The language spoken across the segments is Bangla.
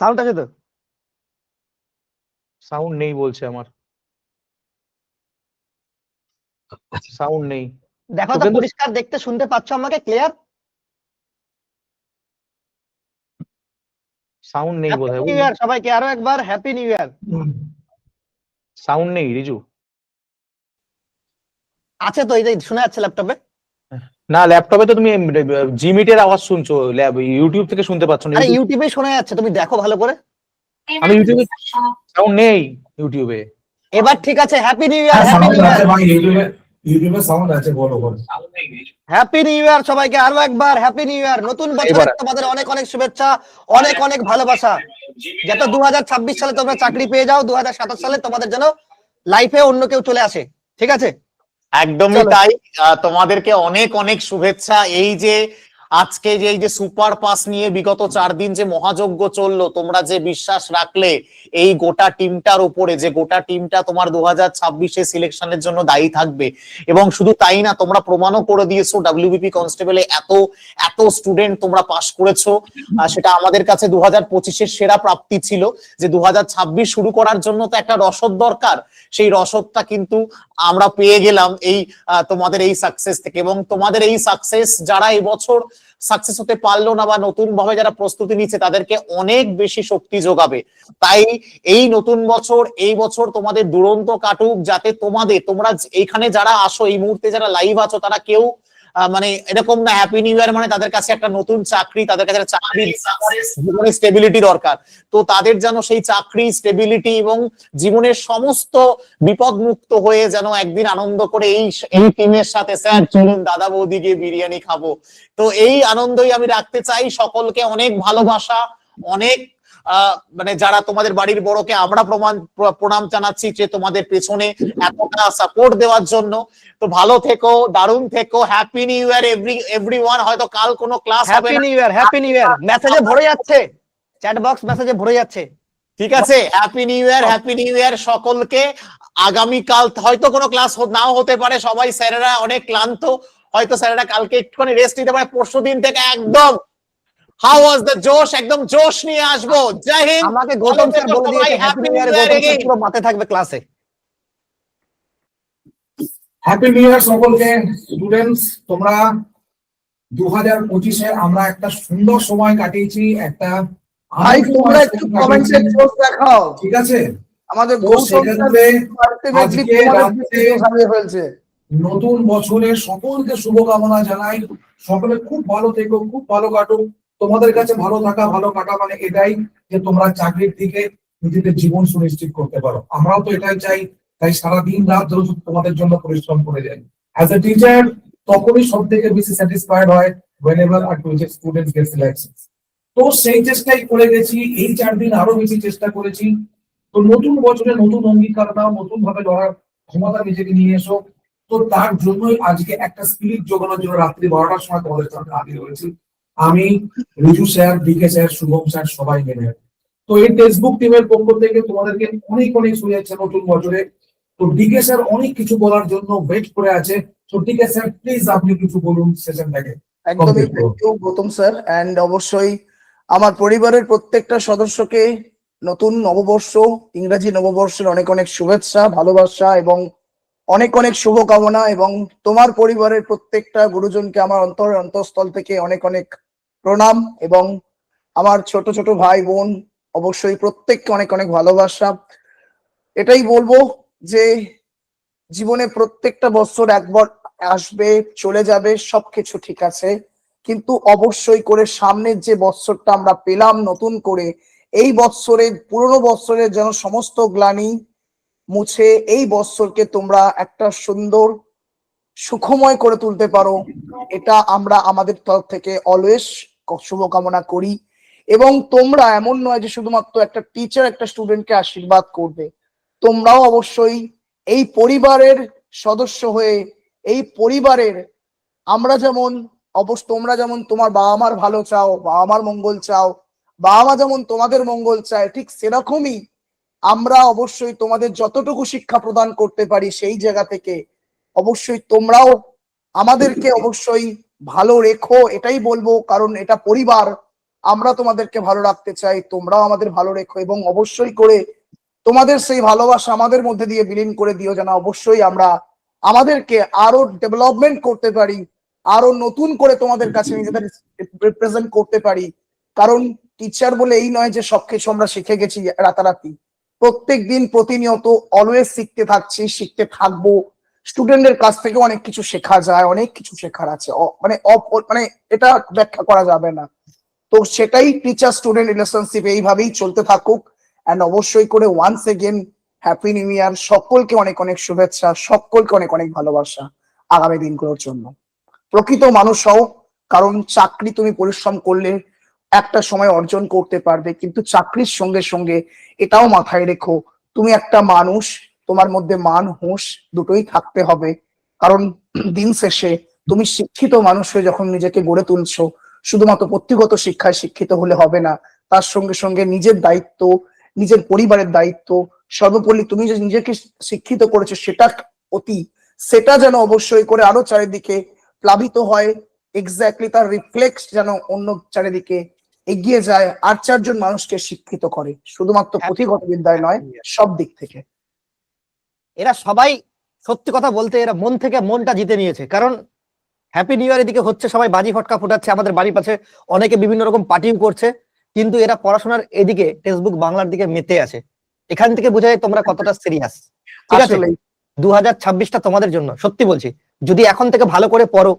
সাউন্ড আছে তো? সাউন্ড নেই বলছে আমার। সাউন্ড নেই। দেখো তো পরিষ্কার দেখতে শুনতে পাচ্ছ আমাকে? ক্লিয়ার সাউন্ড নেই বোধহয় নিউ ইয়ার সবাইকে আরও একবার হ্যাপি নিউ ইয়ার সাউন্ড নেই রিজু। আছে তো এই যে শোনা যাচ্ছে ল্যাপটপে না ল্যাপটপে তো তুমি জিমিটের আওয়াজ শুনছো ল্যাব ইউটিউব থেকে শুনতে পাচ্ছ না ইউটিউবে শোনা যাচ্ছে তুমি দেখো ভালো করে। আমি ইউটিউবে সাউন্ড নেই ইউটিউবে এবার ঠিক আছে হ্যাপি নিউ ইয়ার হ্যাঁ হ্যাপি নিউ ইয়ার ইউটিউবে ইউটিউবে সাউন্ড আছে বলো বলো। হ্যাপি নিউ ইয়ার সবাইকে আরও একবার হ্যাপি নিউ ইয়ার নতুন বছরে তোমাদের অনেক অনেক শুভেচ্ছা অনেক অনেক ভালোবাসা। যাতে দু সালে তোমরা চাকরি পেয়ে যাও দু হাজার সাতাশ সালে তোমাদের যেন লাইফে অন্য কেউ চলে আসে। ঠিক আছে? একদমই তাই। তোমাদেরকে অনেক অনেক শুভেচ্ছা। এই যে আজকে যে এই যে সুপার পাস নিয়ে বিগত চার দিন যে মহাযজ্ঞ চলল তোমরা যে বিশ্বাস রাখলে এই গোটা টিমটার উপরে যে গোটা টিমটা তোমার দু হাজার ছাব্বিশে সিলেকশনের জন্য দায়ী থাকবে। এবং শুধু তাই না তোমরা প্রমাণও করে দিয়েছ ডাব্লিউবিপি কনস্টেবলে এত এত স্টুডেন্ট তোমরা পাশ করেছ। সেটা আমাদের কাছে দু হাজার পঁচিশের সেরা প্রাপ্তি ছিল। যে দু হাজার ছাব্বিশ শুরু করার জন্য তো একটা রসদ দরকার। সেই রসদটা কিন্তু আমরা পেয়ে গেলাম এই তোমাদের এই সাকসেস থেকে এবং তোমাদের এই সাকসেস যারা বছর সাকসেস হতে পারল না বা নতুন ভাবে যারা প্রস্তুতি নিচ্ছে, তাদেরকে অনেক বেশি শক্তি যোগাবে। তাই এই নতুন বছর, এই বছর তোমাদের দুরন্ত কাটুক, যাতে তোমাদের, তোমরা এইখানে যারা আসো, এই মুহূর্তে যারা লাইভ আছো, তারা কেউ মানে এরকম না হ্যাপি নিউ ইয়ার মানে তাদের কাছে একটা নতুন চাকরি, তাদের কাছে একটা চাকরি জীবনে স্টেবিলিটি দরকার। তো তাদের যেন সেই চাকরি স্টেবিলিটি এবং জীবনের সমস্ত বিপদ মুক্ত হয়ে যেন একদিন আনন্দ করে এই এই টিমের সাথে, স্যার, চলুন, দাদা বৌদি গিয়ে বিরিয়ানি খাব। তো এই আনন্দই আমি রাখতে চাই সকলকে অনেক ভালোবাসা, অনেক মানে যারা তোমাদের বাড়ির বড়কে আমরা প্রমাণ প্রণাম জানাচ্ছি যে তোমাদের পেছনে এতটা সাপোর্ট দেওয়ার জন্য। তো ভালো থেকো দারুণ থেকো happy new year every every হয়তো কাল কোনো ক্লাস হবে happy new year happy new year মেসেজে ভরে যাচ্ছে। চ্যাট বক্স মেসেজে ভরে যাচ্ছে। ঠিক আছে? Happy new year happy new year সকলকে। আগামীকাল হয়তো কোনো ক্লাস নাও হতে পারে। সবাই স্যারেরা অনেক ক্লান্ত। হয়তো স্যারেরা কালকে একটুখানি রেস্ট নিতে পারে। পরশু দিন থেকে একদম হাউ ওয়াজ দ্য জোশ একদম জোশ নিয়ে আসব। জয় হিন্দ। আমাকে গৌতম স্যার বলে দিয়েছে happy new year Gautam sir পুরো মাথায় থাকবে ক্লাসে হ্যাপি নিউ ইয়ার সকলকে স্টুডেন্টস তোমরা দু হাজার পঁচিশে আমরা একটা সুন্দর সময় কাটিয়েছি একটা ভাই তোমরা একটু পোস্ট দেখাও। ঠিক আছে? আমাদের গৌতম ফেলছে। নতুন বছরে সকলকে শুভকামনা জানাই। সকলে খুব ভালো থেকো খুব ভালো কাটুক তোমাদের কাছে ভালো থাকা, ভালো কাটা মানে এটাই যে তোমরা চাকরির দিকে নিজেদের জীবন সুনিশ্চিত করতে পারো। আমরাও তো এটাই চাই, তাই সারাদিন রাত ধরে তোমাদের জন্য পরিশ্রম করে যাই। অ্যাজ এ টিচার তখনই সব থেকে বেশি স্যাটিসফাইড হয় ওয়েন এভার আর টিচার স্টুডেন্টস গেট সিলেকশন তো সেই চেষ্টাই করে গেছি, এই চার দিন আরও বেশি চেষ্টা করেছি। তো নতুন বছরে নতুন অঙ্গীকার নাও নতুন ভাবে লড়ার ক্ষমতা নিজেকে নিয়ে এসো। তো তার জন্যই আজকে একটা স্পিরিট জোগানোর জন্য রাত্রি বারোটার সময় তোমাদের সামনে হাজির হয়েছি। আমি Riju sir DK sir Shubham sir সবাই মিলে। তো এই টেক্সটবুক টিমের পক্ষ থেকে তোমাদেরকে অনেক অনেক শুনেছে নতুন বছরে। তো ডিকে স্যার অনেক কিছু বলার জন্য ওয়েট করে আছে। তো ডিকে স্যার প্লিজ আপনি কিছু বলুন সেশনটাকে একদমই গৌতম স্যার। এন্ড অবশ্যই আমার পরিবারের প্রত্যেকটা সদস্যকে নতুন নববর্ষ ইংরাজি নববর্ষের অনেক অনেক শুভেচ্ছা ভালোবাসা এবং অনেক অনেক শুভকামনা এবং তোমার পরিবারের প্রত্যেকটা গুরুজনকে আমার অন্তর অন্তঃস্থল থেকে অনেক অনেক প্রণাম এবং আমার ছোট ছোট ভাই বোন অবশ্যই প্রত্যেককে অনেক অনেক ভালোবাসা। এটাই বলব যে জীবনে প্রত্যেকটা বছর একবার আসবে, চলে যাবে, সবকিছু ঠিক আছে। কিন্তু অবশ্যই করে সামনের যে বৎসরটা আমরা পেলাম নতুন করে, এই বৎসরের পুরনো বৎসরের যেন সমস্ত গ্লানি মুছে এই বৎসরকে তোমরা একটা সুন্দর, সুখময় করে তুলতে পারো। এটা আমরা আমাদের তরফ থেকে অলওয়েজ শুভকামনা করি। এবং তোমরা এমন নয় যে শুধুমাত্র একটা টিচার একটা স্টুডেন্টকে আশীর্বাদ করবে। তোমরাও অবশ্যই এই পরিবারের সদস্য হয়ে, এই পরিবারের আমরা যেমন অবশ্য তোমরা যেমন তোমার বাবা মার ভালো চাও, বাবা মার মঙ্গল চাও, বাবা মা যেমন তোমাদের মঙ্গল চায়, ঠিক সেরকমই আমরা অবশ্যই তোমাদের যতটুকু শিক্ষা প্রদান করতে পারি সেই জায়গা থেকে অবশ্যই তোমরাও আমাদেরকে অবশ্যই ভালো রেখো, এটাই বলব, কারণ এটা পরিবার। আমরা তোমাদেরকে ভালো রাখতে চাই, তোমরাও আমাদের ভালো রেখো এবং অবশ্যই করে তোমাদের সেই ভালোবাসা আমাদের মধ্যে দিয়ে বিলীন করে দিও যেন অবশ্যই আমরা আমাদেরকে আরও ডেভেলপমেন্ট করতে পারি, আরও নতুন করে তোমাদের কাছে নিজেদের রিপ্রেজেন্ট করতে পারি। কারণ টিচার বলে এই নয় যে সবকিছু আমরা শিখে গেছি রাতারাতি। প্রত্যেক দিন প্রতিনিয়ত অলওয়েজ শিখতে থাকছি, শিখতে থাকব স্টুডেন্টদের কাছ থেকে অনেক কিছু শেখা যায়, অনেক কিছু শেখার আছে। মানে মানে এটা ব্যাখ্যা করা যাবে না। তো সেটাই টিচার স্টুডেন্ট রিলেশনশিপ এইভাবেই চলতে থাকুক। অ্যান্ড অবশ্যই করে once again happy new year সকলকে অনেক অনেক শুভেচ্ছা, সকলকে অনেক অনেক ভালোবাসা আগামী দিনগুলোর জন্য। প্রকৃত মানুষ হও, কারণ চাকরি তুমি পরিশ্রম করলে একটা সময় অর্জন করতে পারবে, কিন্তু চাকরির সঙ্গে সঙ্গে এটাও মাথায় রেখো, তুমি একটা মানুষ তোমার মধ্যে মান হুঁশ দুটোই থাকতে হবে। কারণ দিন শেষে তুমি শিক্ষিত মানুষ হয়ে যখন নিজেকে গড়ে তুলছো শুধুমাত্র পত্রিগত শিক্ষায় শিক্ষিত হলে হবে না। তার সঙ্গে সঙ্গে নিজের দায়িত্ব নিজের পরিবারের দায়িত্ব সর্বোপরি তুমি যে নিজেকে শিক্ষিত করেছ সেটা অতি সেটা যেন অবশ্যই করে আরও চারিদিকে প্লাবিত হয়। এক্স্যাক্টলি তার রিফ্লেক্স যেন অন্য চারিদিকে এগিয়ে যায়। আর চারজন মানুষকে শিক্ষিত করে। শুধুমাত্র পুঁথিগত বিদ্যায় নয় সব দিক থেকে। এরা সবাই সত্যি কথা বলতে এরা মন থেকে মনটা জিতে নিয়েছে। কারণ হ্যাপি নিউ ইয়ার এদিকে হচ্ছে সবাই বাজি ফটকা ফুটাচ্ছে আমাদের বাড়ির পাশে অনেকে বিভিন্ন রকম পার্টিও করছে কিন্তু এরা পড়াশোনার এদিকে ফেসবুক বাংলার দিকে মেতে আছে। এখান থেকে বোঝা যায় তোমরা কতটা সিরিয়াস ঠিক আছে? দু হাজার ছাব্বিশটা তোমাদের জন্য সত্যি বলছি। যদি এখন থেকে ভালো করে পড়ো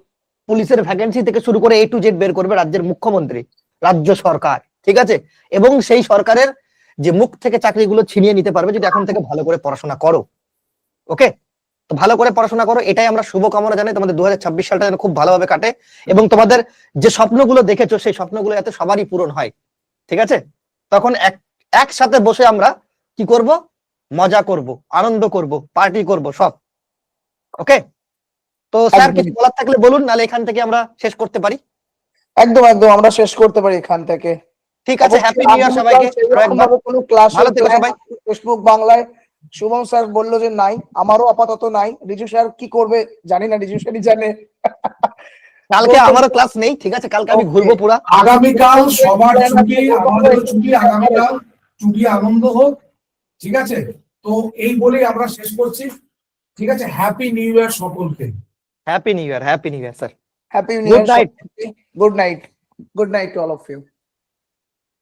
পুলিশের ভ্যাকেন্সি থেকে শুরু করে এ টু জেড বের করবে রাজ্যের মুখ্যমন্ত্রী রাজ্য সরকার ঠিক আছে? এবং সেই সরকারের যে মুখ থেকে চাকরিগুলো ছিনিয়ে নিতে পারবে যদি এখন থেকে ভালো করে পড়াশোনা করো। ওকে? তো ভালো করে পড়াশোনা করো এটাই আমরা শুভকামনা জানাই। তোমাদের দু হাজার ছাব্বিশ সালটা যেন খুব ভালোভাবে কাটে এবং তোমাদের যে স্বপ্নগুলো দেখেছ সেই স্বপ্নগুলো যাতে সবারই পূরণ হয়। ঠিক আছে? তখন এক একসাথে বসে আমরা কি করব? মজা করব আনন্দ করব পার্টি করব সব। ওকে? তো স্যার কিছু বলার থাকলে বলুন নাহলে এখান থেকে আমরা শেষ করতে পারি। একদম একদম আমরা শেষ করতে পারি এখান থেকে। ঠিক আছে হ্যাপি নিউ ইয়ার সবাইকে। কোনো ক্লাস ভালো থেকো সবাই। ফেসবুক বাংলায় শুভম স্যার বলল যে নাই আমারও আপাতত নাই। রিজু স্যার কি করবে জানি না রিজু স্যারই জানে। কালকে আমারও ক্লাস নেই ঠিক আছে? কালকে আমি. ঘুরবো পুরা। আগামীকাল সবার ছুটি আমাদেরও ছুটি আগামীকাল ছুটি আনন্দ হোক ঠিক আছে? তো এই বলেই আমরা শেষ করছি। ঠিক আছে? হ্যাপি নিউ ইয়ার সকলকে। Happy new year happy new year sir happy Good night. Good night good night to all of you